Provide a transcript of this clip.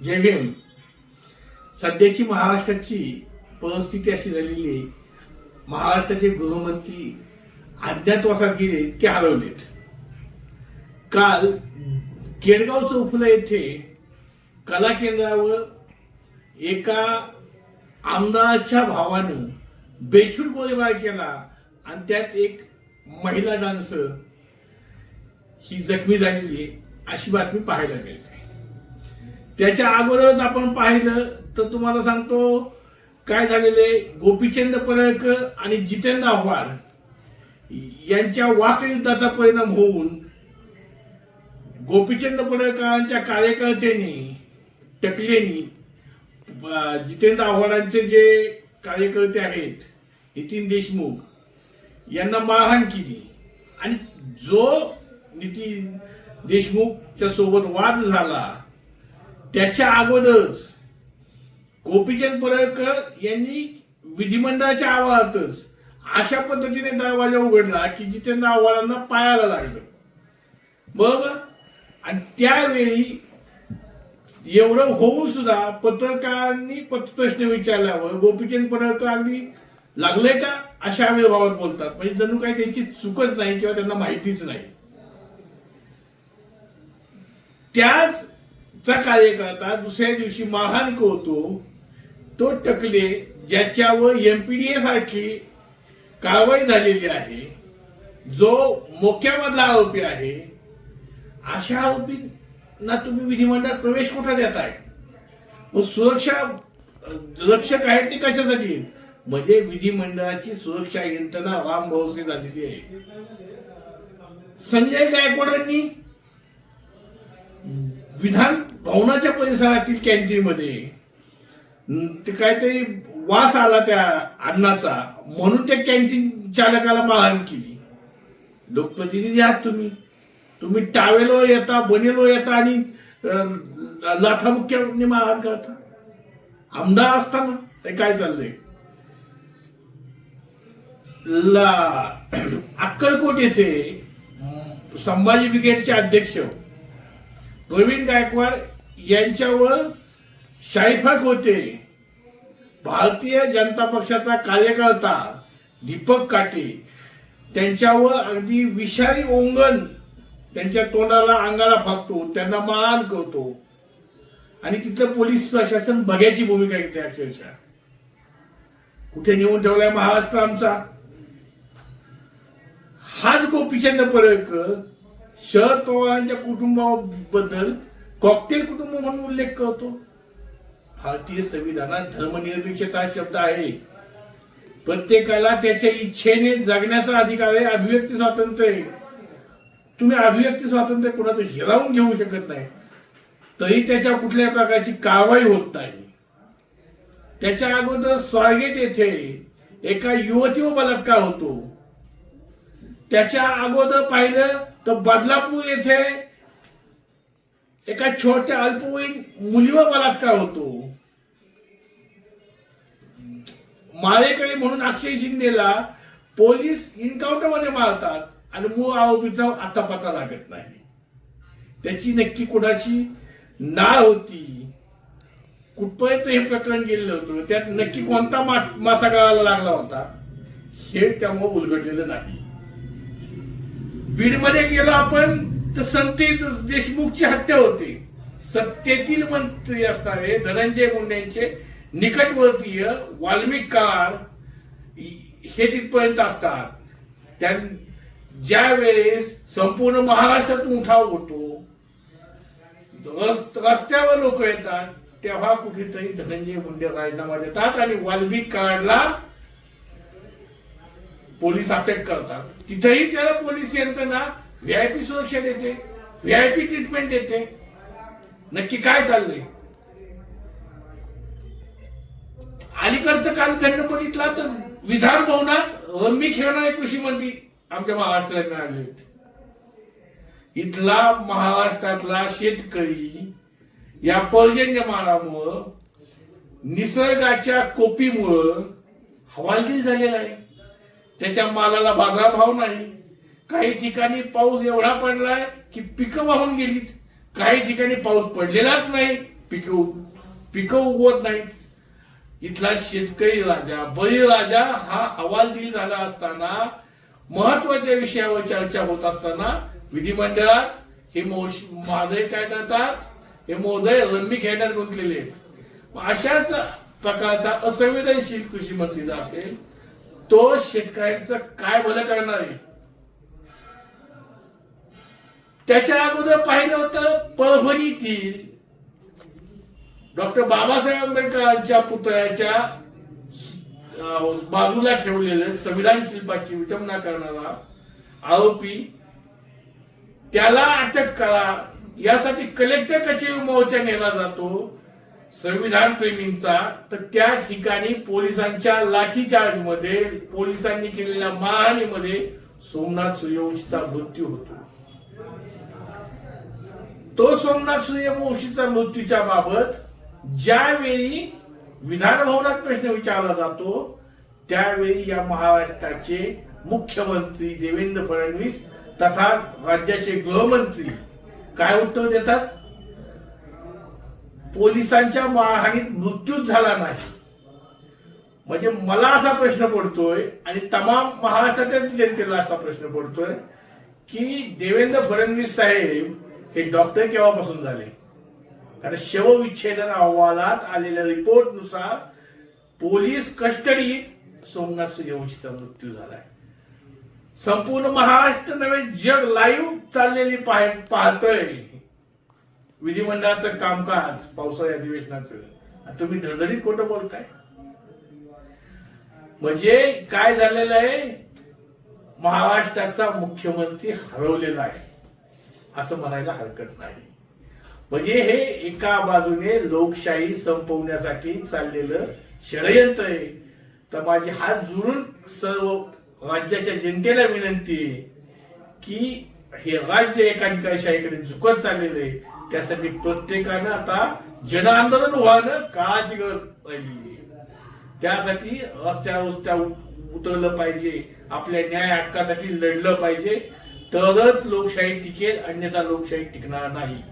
जय सध्याची महाराष्ट्राची परिस्थिती अशी झालेली आहे महाराष्ट्राचे गृहमंत्री अज्ञातवासात गेले ते हरवलेत. काल केडगाव चौफुला येथे कला केंद्रावर एका आमदाराच्या भावानं बेछूट गोळीबार केला आणि त्यात एक महिला डान्सर ही जखमी झालेली आहे अशी बातमी पाहायला मिळते. त्याच्या अगोदरच आपण पाहिलं तर तुम्हाला सांगतो काय झालेले? गोपीचंद पडळकर आणि जितेंद्र आव्हाड यांच्या वाकयुद्धाचा परिणाम होऊन गोपीचंद पडळकरांच्या कार्यकर्त्यांनी टकलेनी जितेंद्र आव्हाडांचे जे कार्यकर्ते आहेत नितीन देशमुख यांना मारहाण केली. आणि जो नितीन देशमुखच्या सोबत वाद झाला त्याच्या अगोदरच गोपीचंद पडळकर यांनी विधिमंडळाच्या आवारातच अशा पद्धतीने दरवाजा उघडला की जितेंद्र आव्हाडांना पायाला लागलं. बरोबर आणि त्यावेळी एवढं होऊन सुद्धा पत्रकारांनी प्रश्न विचारल्यावर गोपीचंद पडळकर अगदी लागले का? अशा भावात बोलतात. म्हणजे जणू काही त्यांची चूकच नाही किंवा त्यांना माहितीच नाही. त्याच चा कार्यकर्ता दुसऱ्या दिवशी मारहाण करतो तो टकले ज्याच्यावर एमपीडीए सारखी कारवाई झालेली आहे जो मोक्यामधला आरोपी आहे अशा आरोपींना तुम्ही विधिमंडळात प्रवेश कुठं देताय मग सुरक्षा रक्षक आहेत ते कशासाठी? म्हणजे विधिमंडळाची सुरक्षा यंत्रणा राम भरोसे झालेली आहे. संजय गायकवाडांनी विधान भवनाच्या परिसरातील कॅन्टीन मध्ये ते काहीतरी वास आला त्या अन्नाचा. म्हणून त्या कॅन्टीन चालकाला मारहाण केली. लोकप्रतिनिधी आहात तुम्ही. तुम्ही टावेलवर येता बनेलवर येता आणि अं, लाथामुख्याने मारहाण करता. आमदार असताना ते काय चाललंय? ला अक्कलकोट येथे संभाजी ब्रिगेडचे अध्यक्ष प्रवीण गायकवाड यांच्यावर शाईफाक होते. भारतीय जनता पक्षाचा कार्यकर्ता दीपक काटे. त्यांच्यावर अगदी विषारी ओंगण त्यांच्या तोंडाला अंगाला फासतो त्यांना मारहाण करतो. आणि तिथलं पोलीस प्रशासन बघ्याची भूमिका घेते अक्षरशः. कुठे नेऊन ठेवलाय महाराष्ट्र आमचा? हाच गोपीचंद पडळकर शरद पवारांच्या कुटुंबाबद्दल कॉकटेल कुटुंब म्हणून उल्लेख करतो. भारतीय संविधानात धर्मनिरपेक्षता शब्द आहे. प्रत्येकाला त्याच्या इच्छेने जगण्याचा अधिकार आहे अभिव्यक्ती स्वातंत्र्य आहे. तुम्ही अभिव्यक्ती स्वातंत्र्य कोणाचं हिरावून घेऊ शकत नाही. तरी त्याच्या कुठल्या प्रकारची कारवाई होत नाही. त्याच्या अगोदर स्वारगेट येथे एका युवतीवर बलात्कार होतो. त्याच्या अगोदर पाहिलं तर बदलापूर येथे एका छोट्या अल्पवयीन मुलीवर बलात्कार होतो. मारेकरी म्हणून अक्षय शिंदेला पोलीस इन्काउंटरमध्ये मारतात आणि मूळ आरोपीचा आता पता लागत नाही. त्याची नक्की कुणाची नाळ होती कुठपर्यंत हे प्रकरण गेलेलं होतं त्यात नक्की कोणता मा- मासा गळाला लागला होता हे त्यामुळे उलगडलेलं नाही. बीडमध्ये गेलो आपण तर संत देशमुखची हत्या होते. सत्तेतील मंत्री असणारे धनंजय मुंडेंचे निकटवर्तीय वाल्मिक हे तिथपर्यंत असतात. त्या ज्या वेळेस संपूर्ण महाराष्ट्रातून उठाव होतो रस्त्यावर लोक येतात तेव्हा कुठेतरी धनंजय मुंडे राजीनामा देतात आणि वाल्मिक कार्डला पोलीस अटक करतात. तिथेही त्याला पोलीस यंत्रणा व्हीआयपी सुरक्षा देते व्हीआयपी ट्रीटमेंट देते. नक्की काय चाललंय? अलीकडचं काल खंड बघितला तर विधान भवनात रम्मी खेळणारे कृषी मंत्री आमच्या महाराष्ट्राला मिळाले होते इथला महाराष्ट्रातला शेतकरी या पर्जन्यमानामुळं निसर्गाच्या कोपीमुळं हवालदिल झालेला आहे. त्याच्या मालाला बाजारभाव नाही. काही ठिकाणी पाऊस एवढा पडलाय की पिकं वाहून गेलीत. काही ठिकाणी पाऊस पडलेलाच नाही पिकं पिकं उगवत नाहीत. इथला शेतकरी राजा बळीराजा हा हवालदिल झाला असताना महत्त्वाच्या विषयावर चर्चा होत असताना विधिमंडळात हे मोश महादय काय करतात? हे मोदय रम्मी खेळण्यात गुंतलेले आहेत. अशाच प्रकारचा असंवेदनशील कृषी मंत्री असेल तो शेतकऱ्यांचं काय भलं करणार आहे? त्याच्या अगोदर पाहिलं होतं परभणीतील डॉक्टर बाबासाहेब आंबेडकरांच्या पुतळ्याच्या बाजूला ठेवलेले संविधान शिल्पाची विटंबना करणारा आरोपी त्याला अटक करा. यासाठी कलेक्टर कचेरी मोर्चा नेला जातो. संविधान प्रेमींचा तर त्या ठिकाणी पोलिसांच्या लाठीचार्जमध्ये पोलिसांनी केलेल्या मारहाणीमध्ये सोमनाथ सूर्यवंशीचा मृत्यू होतो. तो सोमनाथ सूर्यवंशीचा मृत्यूच्या बाबत ज्यावेळी विधानभवनात प्रश्न विचारला जातो त्यावेळी या महाराष्ट्राचे मुख्यमंत्री देवेंद्र फडणवीस तथा राज्याचे गृहमंत्री काय उत्तर देतात? पोलिसांच्या मारहाणीत मृत्यूच झाला नाही. म्हणजे मला असा प्रश्न पडतोय आणि तमाम महाराष्ट्राच्या जनतेला असा प्रश्न पडतोय की देवेंद्र फडणवीस साहेब हे डॉक्टर केव्हापासून झाले? कारण शवविच्छेदन अहवालात आलेल्या रिपोर्टनुसार पोलीस कस्टडीत सोमनाथ सूर्यवंशीचा मृत्यू झालाय. संपूर्ण महाराष्ट्र नव्हे जग लाईव्ह चाललेली पाह पाहतोय. विधिमंडळाचं कामकाज पावसाळी अधिवेशनाचं. तुम्ही धडधडीत खोटं बोलताय. म्हणजे काय झालेलं आहे? महाराष्ट्राचा मुख्यमंत्री हरवलेला आहे. असं म्हणायला हरकत नाही. म्हणजे हे एका बाजूने लोकशाही संपवण्यासाठी चाललेलं षडयंत्र आहे. तर माझी हात जुळून सर्व राज्याच्या जनतेला विनंती आहे की हे राज्य एका निकायशाहीकडे झुकत चाललेलं आहे. त्यासाठी प्रत्येकानं आता जन आंदोलन व्हावं काळाची गरज राहिलेली आहे त्यासाठी रस्त्या रस्त्या उतरलं पाहिजे. आपल्या न्याय हक्कासाठी लढलं पाहिजे. तरच लोकशाही टिकेल अन्यथा लोकशाही टिकणार नाही.